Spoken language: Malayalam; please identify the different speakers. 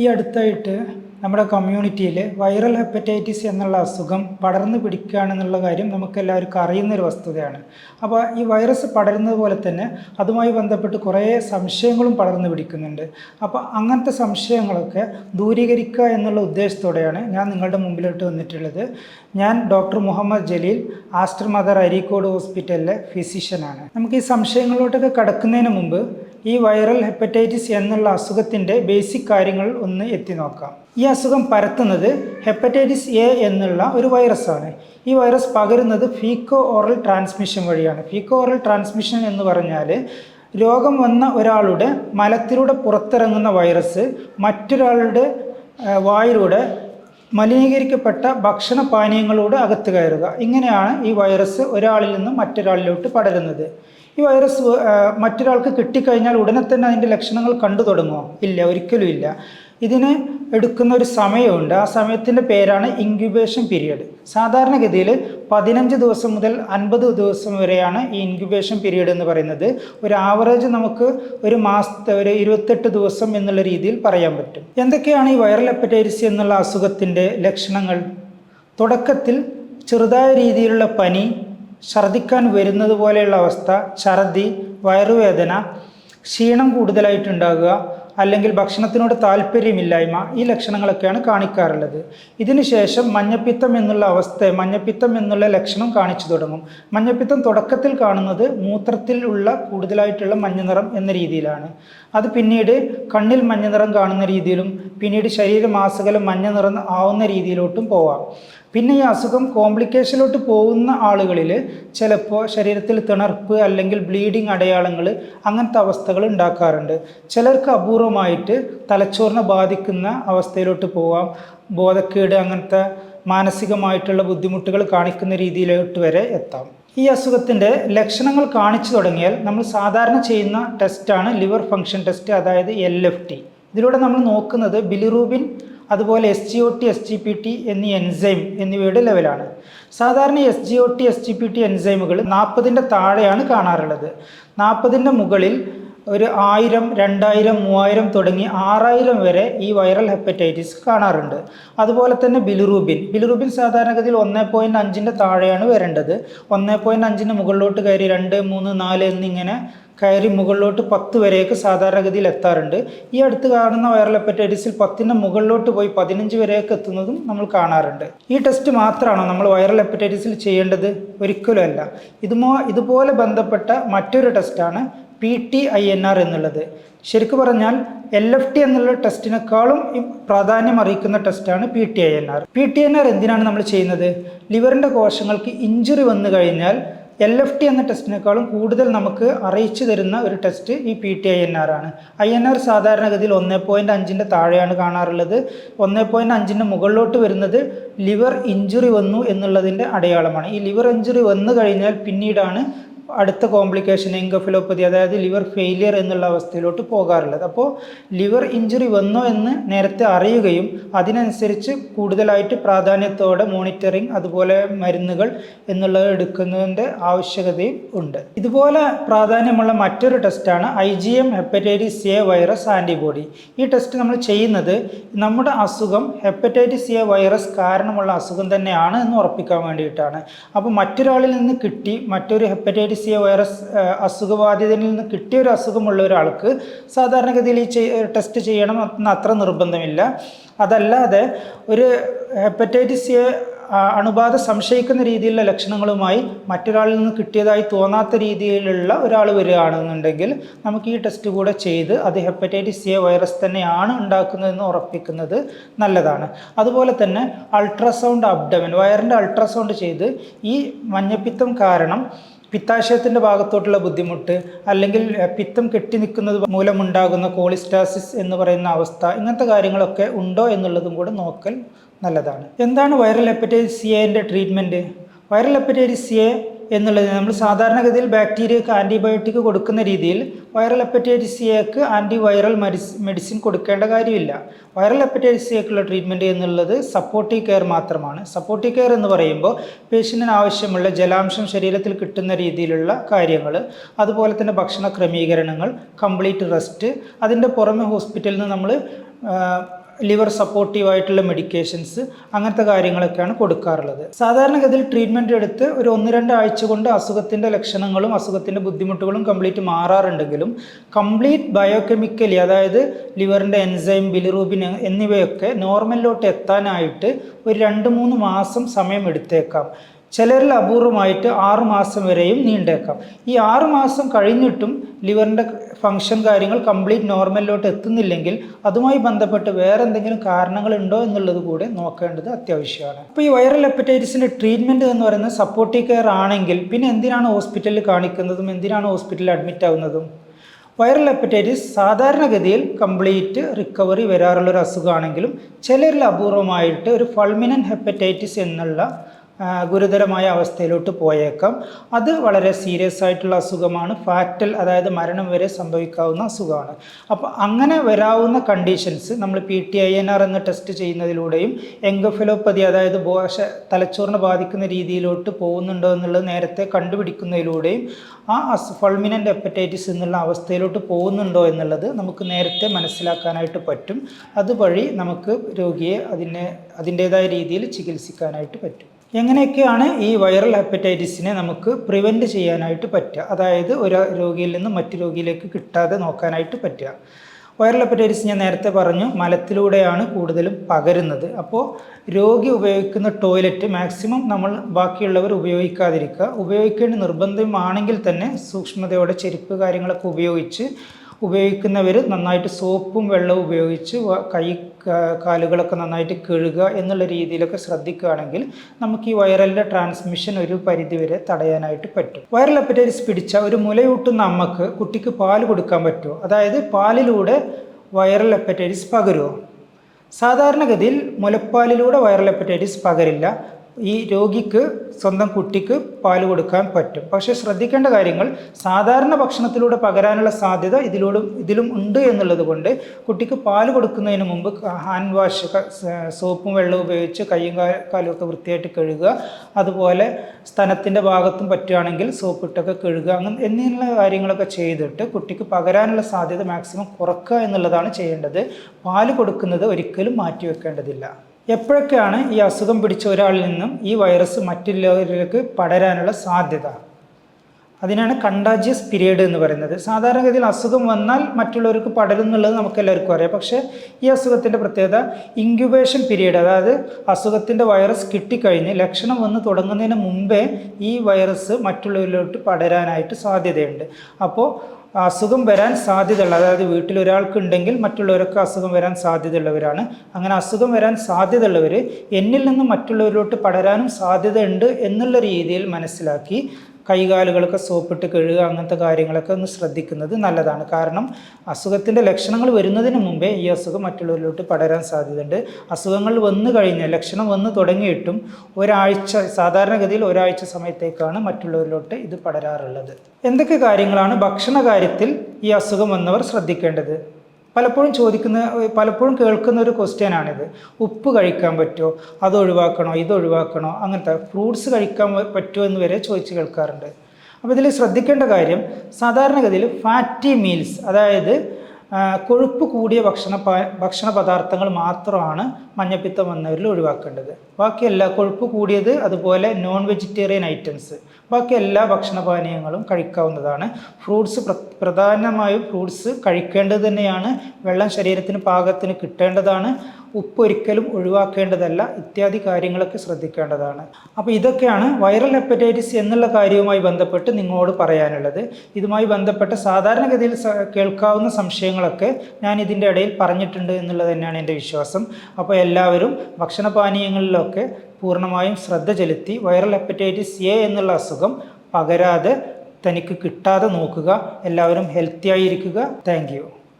Speaker 1: ഈ അടുത്തായിട്ട് നമ്മുടെ കമ്മ്യൂണിറ്റിയിൽ വൈറൽ ഹെപ്പറ്റൈറ്റിസ് എന്നുള്ള അസുഖം പടർന്നു പിടിക്കുകയാണെന്നുള്ള കാര്യം നമുക്ക് എല്ലാവർക്കും അറിയുന്നൊരു വസ്തുതയാണ്. അപ്പോൾ ഈ വൈറസ് പടരുന്നത് പോലെ തന്നെ അതുമായി ബന്ധപ്പെട്ട് കുറേ സംശയങ്ങളും പടർന്നു പിടിക്കുന്നുണ്ട്. അപ്പോൾ അങ്ങനത്തെ സംശയങ്ങളൊക്കെ ദൂരീകരിക്കുക എന്നുള്ള ഉദ്ദേശത്തോടെയാണ് ഞാൻ നിങ്ങളുടെ മുമ്പിലോട്ട് വന്നിട്ടുള്ളത്. ഞാൻ doctor Muhammad Jaleel Aster mother Areekode ഹോസ്പിറ്റലിലെ ഫിസിഷ്യനാണ് നമുക്ക് ഈ സംശയങ്ങളിലോട്ടൊക്കെ കടക്കുന്നതിന് മുമ്പ് ഈ വൈറൽ ഹെപ്പറ്റൈറ്റിസ് എന്നുള്ള അസുഖത്തിന്റെ ബേസിക് കാര്യങ്ങൾ ഒന്ന് എത്തി നോക്കാം. ഈ അസുഖം പരത്തുന്നത് ഹെപ്പറ്റൈറ്റിസ് എ എന്നുള്ള ഒരു വൈറസാണ്. ഈ വൈറസ് പകരുന്നത് ഫീക്കോ ഓറൽ ട്രാൻസ്മിഷൻ വഴിയാണ്. ഫീക്കോ ഓറൽ ട്രാൻസ്മിഷൻ എന്ന് പറഞ്ഞാൽ രോഗം വന്ന ഒരാളുടെ മലത്തിലൂടെ പുറത്തിറങ്ങുന്ന വൈറസ് മറ്റൊരാളുടെ വായിലൂടെ മലിനീകരിക്കപ്പെട്ട ഭക്ഷണ പാനീയങ്ങളോട് അകത്ത് കയറുക. ഇങ്ങനെയാണ് ഈ വൈറസ് ഒരാളിൽ നിന്നും മറ്റൊരാളിലോട്ട് പടരുന്നത്. ഈ വൈറസ് മറ്റൊരാൾക്ക് കിട്ടിക്കഴിഞ്ഞാൽ ഉടനെ തന്നെ അതിന്റെ ലക്ഷണങ്ങൾ കണ്ടു തുടങ്ങുമോ ഇല്ല ഒരിക്കലും ഇല്ല. ഇതിന് എടുക്കുന്ന ഒരു സമയമുണ്ട്. ആ സമയത്തിന്റെ പേരാണ് ഇൻക്യുബേഷൻ പീരീഡ് സാധാരണഗതിയിൽ പതിനഞ്ച് ദിവസം മുതൽ അൻപത് ദിവസം വരെയാണ് ഈ ഇൻക്യുബേഷൻ പീരീഡ് എന്ന് പറയുന്നത്. ഒരു ആവറേജ് നമുക്ക് ഒരു മാസത്തെ ഒരു ഇരുപത്തെട്ട് ദിവസം എന്നുള്ള രീതിയിൽ പറയാൻ പറ്റും. എന്തൊക്കെയാണ് ഈ വൈറൽ ഹെപ്പറ്റൈറ്റിസ് എന്നുള്ള അസുഖത്തിന്റെ ലക്ഷണങ്ങൾ? തുടക്കത്തിൽ ചെറുതായ രീതിയിലുള്ള പനി ഛർദിക്കാൻ വരുന്നത് പോലെയുള്ള അവസ്ഥ ഛർദി വയറുവേദന ക്ഷീണം കൂടുതലായിട്ടുണ്ടാകുക അല്ലെങ്കിൽ ഭക്ഷണത്തിനോട് താല്പര്യമില്ലായ്മ ഈ ലക്ഷണങ്ങളൊക്കെയാണ് കാണിക്കാറുള്ളത്. ഇതിനുശേഷം മഞ്ഞപ്പിത്തം എന്നുള്ള അവസ്ഥ മഞ്ഞപ്പിത്തം എന്നുള്ള ലക്ഷണം കാണിച്ചു തുടങ്ങും. മഞ്ഞപ്പിത്തം തുടക്കത്തിൽ കാണുന്നത് മൂത്രത്തിലുള്ള കൂടുതലായിട്ടുള്ള മഞ്ഞനിറം എന്ന രീതിയിലാണ്. അത് പിന്നീട് കണ്ണിൽ മഞ്ഞനിറം കാണുന്ന രീതിയിലും പിന്നീട് ശരീരമാസകലം മഞ്ഞ നിറം ആവുന്ന രീതിയിലോട്ടും പോവാം. പിന്നെ ഈ അസുഖം കോംപ്ലിക്കേഷനിലോട്ട് പോകുന്ന ആളുകളിൽ ചിലപ്പോൾ ശരീരത്തിൽ തിണർപ്പ് അല്ലെങ്കിൽ ബ്ലീഡിങ് അടയാളങ്ങൾ അങ്ങനത്തെ അവസ്ഥകൾ ഉണ്ടാക്കാറുണ്ട്. ചിലർക്ക് അപൂർവമായിട്ട് തലച്ചോറിനെ ബാധിക്കുന്ന അവസ്ഥയിലോട്ട് പോവാം. ബോധക്കേട് അങ്ങനത്തെ മാനസികമായിട്ടുള്ള ബുദ്ധിമുട്ടുകൾ കാണിക്കുന്ന രീതിയിലോട്ട് വരെ എത്താം. ഈ അസുഖത്തിന്റെ ലക്ഷണങ്ങൾ കാണിച്ചു തുടങ്ങിയാൽ നമ്മൾ സാധാരണ ചെയ്യുന്ന ടെസ്റ്റാണ് ലിവർ ഫങ്ഷൻ ടെസ്റ്റ് അതായത് എൽ എഫ് ടി ഇതിലൂടെ നമ്മൾ നോക്കുന്നത് ബിലിറൂബിൻ അതുപോലെ S G O T S G P T എന്നീ എൻസൈം എന്നിവയുടെ ലെവലാണ് സാധാരണ S G O T S G P T എൻസൈമുകൾ നാൽപ്പതിന്റെ താഴെയാണ് കാണാറുള്ളത്. നാൽപ്പതിന്റെ മുകളിൽ ഒരു ആയിരം രണ്ടായിരം മൂവായിരം തുടങ്ങി ആറായിരം വരെ ഈ വൈറൽ ഹെപ്പറ്റൈറ്റിസ് കാണാറുണ്ട്. അതുപോലെ തന്നെ ബിലിറൂബിൻ ബിലിറൂബിൻ സാധാരണഗതിയിൽ ഒന്നേ പോയിന്റ് അഞ്ചിന്റെ താഴെയാണ് വരേണ്ടത്. ഒന്നേ പോയിന്റ് അഞ്ചിന്റെ മുകളിലോട്ട് കയറി രണ്ട് മൂന്ന് നാല് എന്നിങ്ങനെ കയറി മുകളിലോട്ട് പത്ത് വരെയൊക്കെ സാധാരണഗതിയിൽ എത്താറുണ്ട്. ഈ അടുത്ത് കാണുന്ന വൈറൽ ഹെപ്പറ്റൈറ്റിസിൽ പത്തിന്റെ മുകളിലോട്ട് പോയി പതിനഞ്ച് വരെയൊക്കെ എത്തുന്നതും നമ്മൾ കാണാറുണ്ട്. ഈ ടെസ്റ്റ് മാത്രമാണോ നമ്മൾ വൈറൽ ഹെപ്പറ്റൈറ്റിസിൽ ചെയ്യേണ്ടത്? ഒരിക്കലും അല്ല. ഇതുമോ ഇതുപോലെ ബന്ധപ്പെട്ട മറ്റൊരു ടെസ്റ്റാണ് P T I N R എന്നുള്ളത്. ശരിക്കു പറഞ്ഞാൽ എൽ എഫ് ടി എന്നുള്ള ടെസ്റ്റിനേക്കാളും പ്രാധാന്യം അറിയിക്കുന്ന ടെസ്റ്റാണ് P T I N R P T N R എന്തിനാണ് നമ്മൾ ചെയ്യുന്നത്? ലിവറിന്റെ കോശങ്ങൾക്ക് ഇഞ്ചുറി വന്നു കഴിഞ്ഞാൽ എൽ എഫ് ടി എന്ന ടെസ്റ്റിനേക്കാളും കൂടുതൽ നമുക്ക് അറിയിച്ചു തരുന്ന ഒരു ടെസ്റ്റ് ഈ P T I N R ആണ്. ഐ എൻ ആർ സാധാരണഗതിയിൽ ഒന്ന് പോയിന്റ് അഞ്ചിന്റെ താഴെയാണ് കാണാറുള്ളത്. ഒന്ന് പോയിന്റ് അഞ്ചിന്റെ മുകളിലോട്ട് വരുന്നത് ലിവർ ഇഞ്ചുറി വന്നു എന്നുള്ളതിന്റെ അടയാളമാണ്. ഈ ലിവർ ഇഞ്ചുറി വന്നു കഴിഞ്ഞാൽ പിന്നീടാണ് അടുത്ത കോംപ്ലിക്കേഷൻ എങ്കഫിലോപ്പതി അതായത് ലിവർ ഫെയിലിയർ എന്നുള്ള അവസ്ഥയിലോട്ട് പോകാറുള്ളത്. അപ്പോൾ ലിവർ ഇഞ്ചുറി വന്നോ എന്ന് നേരത്തെ അറിയുകയും അതിനനുസരിച്ച് കൂടുതലായിട്ട് പ്രാധാന്യത്തോടെ മോണിറ്ററിങ് അതുപോലെ മരുന്നുകൾ എന്നുള്ളത് എടുക്കുന്നതിന്റെ ആവശ്യകതയും ഉണ്ട്. ഇതുപോലെ പ്രാധാന്യമുള്ള മറ്റൊരു ടെസ്റ്റാണ് I G M hepatitis A virus antibody ഈ ടെസ്റ്റ് നമ്മൾ ചെയ്യുന്നത് നമ്മുടെ അസുഖം ഹെപ്പറ്റൈറ്റിസ് എ വൈറസ് കാരണമുള്ള അസുഖം തന്നെയാണ് എന്ന് ഉറപ്പിക്കാൻ വേണ്ടിയിട്ടാണ്. അപ്പോൾ മറ്റൊരാളിൽ നിന്ന് കിട്ടി മറ്റൊരു ഹെപ്പറ്റൈറ്റിസ് എ വൈറസ് അസുഖബാധിതനിൽ നിന്ന് കിട്ടിയ ഒരു അസുഖമുള്ള ഒരാൾക്ക് സാധാരണഗതിയിൽ ഈ ടെസ്റ്റ് ചെയ്യണം എന്ന് അത്ര നിർബന്ധമില്ല. അതല്ലാതെ ഒരു ഹെപ്പറ്റൈറ്റിസ് സി അണുബാധ സംശയിക്കുന്ന രീതിയിലുള്ള ലക്ഷണങ്ങളുമായി മറ്റൊരാളിൽ നിന്ന് കിട്ടിയതായി തോന്നാത്ത രീതിയിലുള്ള ഒരാൾ വരികയാണെന്നുണ്ടെങ്കിൽ നമുക്ക് ഈ ടെസ്റ്റ് കൂടെ ചെയ്ത് അത് ഹെപ്പറ്റൈറ്റിസ് എ വൈറസ് തന്നെയാണ് ഉണ്ടാക്കുന്നതെന്ന് ഉറപ്പിക്കുന്നത് നല്ലതാണ്. അതുപോലെ തന്നെ അൾട്രാസൗണ്ട് അബ്ഡമൻ വയറിന്റെ അൾട്രാസൗണ്ട് ചെയ്ത് ഈ മഞ്ഞപ്പിത്തം കാരണം പിത്താശയത്തിന്റെ ഭാഗത്തോട്ടുള്ള ബുദ്ധിമുട്ട് അല്ലെങ്കിൽ പിത്തം കെട്ടി നിൽക്കുന്നത് മൂലമുണ്ടാകുന്ന കോളിസ്റ്റാസിസ് എന്ന് പറയുന്ന അവസ്ഥ ഇങ്ങനത്തെ കാര്യങ്ങളൊക്കെ ഉണ്ടോ എന്നുള്ളതും കൂടെ നോക്കൽ നല്ലതാണ്. എന്താണ് വൈറൽ ഹെപ്പറ്റൈറ്റിസ് സി എന്റെ ട്രീറ്റ്മെന്റ് വൈറൽ ഹെപ്പറ്റൈറ്റിസ് എ എന്നുള്ളത് നമ്മൾ സാധാരണഗതിയിൽ ബാക്ടീരിയക്ക് ആന്റിബയോട്ടിക് കൊടുക്കുന്ന രീതിയിൽ വൈറൽ ഹെപ്പറ്റൈറ്റിസ് സിയക്ക് ആന്റിവൈറൽ മെഡിസ് മെഡിസിൻ കൊടുക്കേണ്ട കാര്യമില്ല. വൈറൽ ഹെപ്പറ്റൈറ്റിസ് സിയക്കുള്ള ട്രീറ്റ്മെന്റ് എന്നുള്ളത് സപ്പോർട്ടീവ് കെയർ മാത്രമാണ്. സപ്പോർട്ടീവ് കെയർ എന്ന് പറയുമ്പോൾ പേഷ്യന്റിന് ആവശ്യമുള്ള ജലാംശം ശരീരത്തിൽ കിട്ടുന്ന രീതിയിലുള്ള കാര്യങ്ങൾ അതുപോലെ തന്നെ ഭക്ഷണ ക്രമീകരണങ്ങൾ കംപ്ലീറ്റ് റെസ്റ്റ് അതിന്റെ പുറമെ ഹോസ്പിറ്റലിൽ നിന്ന് നമ്മൾ ലിവർ സപ്പോർട്ടീവ് ആയിട്ടുള്ള മെഡിക്കേഷൻസ് അങ്ങനത്തെ കാര്യങ്ങളൊക്കെയാണ് കൊടുക്കാറുള്ളത്. സാധാരണഗതിയിൽ ട്രീറ്റ്മെന്റ് എടുത്ത് ഒരു ഒന്ന് രണ്ട് ആഴ്ച കൊണ്ട് അസുഖത്തിന്റെ ലക്ഷണങ്ങളും അസുഖത്തിന്റെ ബുദ്ധിമുട്ടുകളും കംപ്ലീറ്റ് മാറാറുണ്ടെങ്കിലും കംപ്ലീറ്റ് ബയോകെമിക്കലി അതായത് ലിവറിന്റെ എൻസൈം ബിലിറൂബിൻ എന്നിവയൊക്കെ നോർമലിലോട്ട് എത്താനായിട്ട് ഒരു രണ്ട് മൂന്ന് മാസം സമയം എടുത്തേക്കാം. ചിലരിൽ അപൂർവമായിട്ട് ആറു മാസം വരെയും നീണ്ടേക്കാം. ഈ ആറ് മാസം കഴിഞ്ഞിട്ടും ലിവറിന്റെ ഫങ്ഷൻ കാര്യങ്ങൾ കംപ്ലീറ്റ് നോർമലിലോട്ട് എത്തുന്നില്ലെങ്കിൽ അതുമായി ബന്ധപ്പെട്ട് വേറെ എന്തെങ്കിലും കാരണങ്ങളുണ്ടോ എന്നുള്ളത് കൂടെ നോക്കേണ്ടത് അത്യാവശ്യമാണ്. അപ്പോൾ ഈ വൈറൽ ഹെപ്പറ്റൈറ്റിസിന്റെ ട്രീറ്റ്മെന്റ് എന്ന് പറയുന്നത് സപ്പോർട്ടീവ് കെയർ ആണെങ്കിൽ പിന്നെ എന്തിനാണ് ഹോസ്പിറ്റലിൽ കാണിക്കുന്നതും എന്തിനാണ് ഹോസ്പിറ്റലിൽ അഡ്മിറ്റ് ആവുന്നതും? വൈറൽ ഹെപ്പറ്റൈറ്റിസ് സാധാരണഗതിയിൽ കംപ്ലീറ്റ് റിക്കവറി വരാറുള്ള ഒരു അസുഖമാണെങ്കിലും ചിലരിൽ അപൂർവമായിട്ട് ഒരു ഫൾമിനൻ ഹെപ്പറ്റൈറ്റിസ് എന്നുള്ള ഗുരുതരമായ അവസ്ഥയിലോട്ട് പോയേക്കാം. അത് വളരെ സീരിയസ് ആയിട്ടുള്ള അസുഖമാണ്. ഫാറ്റൽ അതായത് മരണം വരെ സംഭവിക്കാവുന്ന അസുഖമാണ്. അപ്പോൾ അങ്ങനെ വരാവുന്ന കണ്ടീഷൻസ് നമ്മൾ P T I N R എന്ന ടെസ്റ്റ് ചെയ്യുന്നതിലൂടെയും എങ്കഫിലോപ്പതി അതായത് ബോഷ തലച്ചോറിനെ ബാധിക്കുന്ന രീതിയിലോട്ട് പോകുന്നുണ്ടോ എന്നുള്ളത് നേരത്തെ കണ്ടുപിടിക്കുന്നതിലൂടെയും ആ അസ് ഫൾമിനന്റ് ഹെപ്പറ്റൈറ്റിസ് എന്നുള്ള അവസ്ഥയിലോട്ട് പോകുന്നുണ്ടോ എന്നുള്ളത് നമുക്ക് നേരത്തെ മനസ്സിലാക്കാനായിട്ട് പറ്റും. അതുവഴി നമുക്ക് രോഗിയെ അതിനെ അതിന്റേതായ രീതിയിൽ ചികിത്സിക്കാനായിട്ട് പറ്റും. എങ്ങനെയൊക്കെയാണ് ഈ വൈറൽ ഹെപ്പറ്റൈറ്റിസിനെ നമുക്ക് പ്രിവെന്റ് ചെയ്യാനായിട്ട് പറ്റുക? അതായത് ഒരു രോഗിയിൽ നിന്ന് മറ്റു രോഗിയിലേക്ക് കിട്ടാതെ നോക്കാനായിട്ട് പറ്റുക. വൈറൽ ഹെപ്പറ്റൈറ്റിസ് ഞാൻ നേരത്തെ പറഞ്ഞു മലത്തിലൂടെയാണ് കൂടുതലും പകരുന്നത്. അപ്പോൾ രോഗി ഉപയോഗിക്കുന്ന ടോയ്ലറ്റ് മാക്സിമം നമ്മൾ ബാക്കിയുള്ളവർ ഉപയോഗിക്കാതിരിക്കുക. ഉപയോഗിക്കേണ്ട നിർബന്ധമാണെങ്കിൽ തന്നെ സൂക്ഷ്മതയോടെ ചെരുപ്പ് കാര്യങ്ങളൊക്കെ ഉപയോഗിച്ച് ഉപയോഗിക്കുന്നവർ നന്നായിട്ട് സോപ്പും വെള്ളവും ഉപയോഗിച്ച് കൈ കാലുകളൊക്കെ നന്നായിട്ട് കഴുകുക എന്നുള്ള രീതിയിലൊക്കെ ശ്രദ്ധിക്കുകയാണെങ്കിൽ നമുക്ക് ഈ വൈറലിന്റെ ട്രാൻസ്മിഷൻ ഒരു പരിധിവരെ തടയാനായിട്ട് പറ്റും. വൈറൽ ഹെപ്പറ്റൈറ്റിസ് പിടിച്ച ഒരു മുലയൂട്ടുന്ന അമ്മയ്ക്ക് കുട്ടിക്ക് പാൽ കൊടുക്കാൻ പറ്റുമോ? അതായത് പാലിലൂടെ വൈറൽ ഹെപ്പറ്റൈറ്റിസ് പകരുമോ? സാധാരണഗതിയിൽ മുലപ്പാലിലൂടെ വൈറൽ ഹെപ്പറ്റൈറ്റിസ് പകരില്ല. ഈ രോഗിക്ക് സ്വന്തം കുട്ടിക്ക് പാൽ കൊടുക്കാൻ പറ്റും. പക്ഷേ ശ്രദ്ധിക്കേണ്ട കാര്യങ്ങൾ സാധാരണ ഭക്ഷണത്തിലൂടെ പകരാനുള്ള സാധ്യത ഇതിലൂടെ ഇതിലും ഉണ്ട് എന്നുള്ളത് കൊണ്ട് കുട്ടിക്ക് പാൽ കൊടുക്കുന്നതിന് മുമ്പ് ഹാൻഡ് വാഷ് സോപ്പും വെള്ളവും ഉപയോഗിച്ച് കൈയും കാലുമൊക്കെ വൃത്തിയായിട്ട് കഴുകുക. അതുപോലെ സ്ഥലത്തിന്റെ ഭാഗത്തും പറ്റുകയാണെങ്കിൽ സോപ്പ് ഇട്ടൊക്കെ കഴുകുക. അങ്ങനെ എന്നുള്ള കാര്യങ്ങളൊക്കെ ചെയ്തിട്ട് കുട്ടിക്ക് പകരാനുള്ള സാധ്യത മാക്സിമം കുറക്കുക എന്നുള്ളതാണ് ചെയ്യേണ്ടത്. പാൽ കൊടുക്കുന്നത് ഒരിക്കലും മാറ്റിവെക്കേണ്ടതില്ല. എപ്പോഴൊക്കെയാണ് ഈ അസുഖം പിടിച്ച ഒരാളിൽ നിന്നും ഈ വൈറസ് മറ്റുള്ളവരിലേക്ക് പടരാനുള്ള സാധ്യത? അതിനാണ് കണ്ടാജിയസ് പീരീഡ് എന്ന് പറയുന്നത്. സാധാരണഗതിയിൽ അസുഖം വന്നാൽ മറ്റുള്ളവർക്ക് പടരും എന്നുള്ളത് നമുക്ക് എല്ലാവർക്കും അറിയാം. പക്ഷേ ഈ അസുഖത്തിന്റെ പ്രത്യേകത ഇൻക്യുബേഷൻ പീരീഡ് അതായത് അസുഖത്തിന്റെ വൈറസ് കിട്ടിക്കഴിഞ്ഞ് ലക്ഷണം വന്ന് തുടങ്ങുന്നതിന് മുമ്പേ ഈ വൈറസ് മറ്റുള്ളവരിലോട്ട് പടരാനായിട്ട് സാധ്യതയുണ്ട്. അപ്പോൾ അസുഖം വരാൻ സാധ്യതയുള്ള അതായത് വീട്ടിൽ ഒരാൾക്ക് ഉണ്ടെങ്കിൽ മറ്റുള്ളവരൊക്കെ അസുഖം വരാൻ സാധ്യതയുള്ളവരാണ്. അങ്ങനെ അസുഖം വരാൻ സാധ്യതയുള്ളവർ എന്നിൽ നിന്ന് മറ്റുള്ളവരിലോട്ട് പടരാനും സാധ്യതയുണ്ട് എന്നുള്ള രീതിയിൽ മനസ്സിലാക്കി കൈകാലുകളൊക്കെ സോപ്പിട്ട് കഴുകുക അങ്ങനത്തെ കാര്യങ്ങളൊക്കെ ഒന്ന് ശ്രദ്ധിക്കുന്നത് നല്ലതാണ്. കാരണം അസുഖത്തിന്റെ ലക്ഷണങ്ങൾ വരുന്നതിന് മുമ്പേ ഈ അസുഖം മറ്റുള്ളവരിലോട്ട് പടരാൻ സാധ്യതയുണ്ട്. അസുഖങ്ങൾ വന്നു കഴിഞ്ഞാൽ ലക്ഷണം വന്ന് തുടങ്ങിയിട്ടും ഒരാഴ്ച സാധാരണഗതിയിൽ ഒരാഴ്ച സമയത്തേക്കാണ് മറ്റുള്ളവരിലോട്ട് ഇത് പടരാറുള്ളത്. എന്തൊക്കെ കാര്യങ്ങളാണ് ഭക്ഷണ കാര്യത്തിൽ ഈ അസുഖം വന്നവർ ശ്രദ്ധിക്കേണ്ടത്? പലപ്പോഴും ചോദിക്കുന്ന പലപ്പോഴും കേൾക്കുന്ന ഒരു ക്വസ്റ്റ്യൻ ആണിത്. ഉപ്പ് കഴിക്കാൻ പറ്റുമോ അത് ഒഴിവാക്കണോ? ഇത് ഒഴിവാക്കണോ? അങ്ങനത്തെ ഫ്രൂട്ട്സ് കഴിക്കാൻ പറ്റുമോ എന്ന് വരെ ചോദിച്ച് കേൾക്കാറുണ്ട്. അപ്പോൾ ഇതിൽ ശ്രദ്ധിക്കേണ്ട കാര്യം സാധാരണഗതിയിൽ ഫാറ്റി മീൽസ് അതായത് കൊഴുപ്പ് കൂടിയ ഭക്ഷണ ഭക്ഷണ പദാർത്ഥങ്ങൾ മാത്രമാണ് മഞ്ഞപ്പിത്തം വന്നവരിൽ ഒഴിവാക്കേണ്ടത്. ബാക്കിയല്ല കൊഴുപ്പ് കൂടിയത് അതുപോലെ നോൺ വെജിറ്റേറിയൻ ഐറ്റംസ് ബാക്കി എല്ലാ ഭക്ഷണപാനീയങ്ങളും കഴിക്കാവുന്നതാണ്. ഫ്രൂട്ട്സ് പ്ര പ്രധാനമായും ഫ്രൂട്ട്സ് കഴിക്കേണ്ടത് തന്നെയാണ്. വെള്ളം ശരീരത്തിന് പാകത്തിന് കിട്ടേണ്ടതാണ്. ഉപ്പ് ഒരിക്കലും ഒഴിവാക്കേണ്ടതല്ല. ഇത്യാദി കാര്യങ്ങളൊക്കെ ശ്രദ്ധിക്കേണ്ടതാണ്. അപ്പോൾ ഇതൊക്കെയാണ് വൈറൽ ഹെപ്പറ്റൈറ്റിസ് എന്നുള്ള കാര്യവുമായി ബന്ധപ്പെട്ട് നിങ്ങളോട് പറയാനുള്ളത്. ഇതുമായി ബന്ധപ്പെട്ട സാധാരണഗതിയിൽ കേൾക്കാവുന്ന സംശയങ്ങളൊക്കെ ഞാൻ ഇതിന്റെ ഇടയിൽ പറഞ്ഞിട്ടുണ്ട് എന്നുള്ളത് തന്നെയാണ് എന്റെ വിശ്വാസം. അപ്പോൾ എല്ലാവരും ഭക്ഷണപാനീയങ്ങളിലൊക്കെ പൂർണമായും ശ്രദ്ധ ചെലുത്തി വൈറൽ ഹെപ്പറ്റൈറ്റിസ് എ എന്നുള്ള അസുഖം പകരാതെ തനിക്ക് കിട്ടാതെ നോക്കുക. എല്ലാവരും ഹെൽത്തി ആയിരിക്കുക. താങ്ക്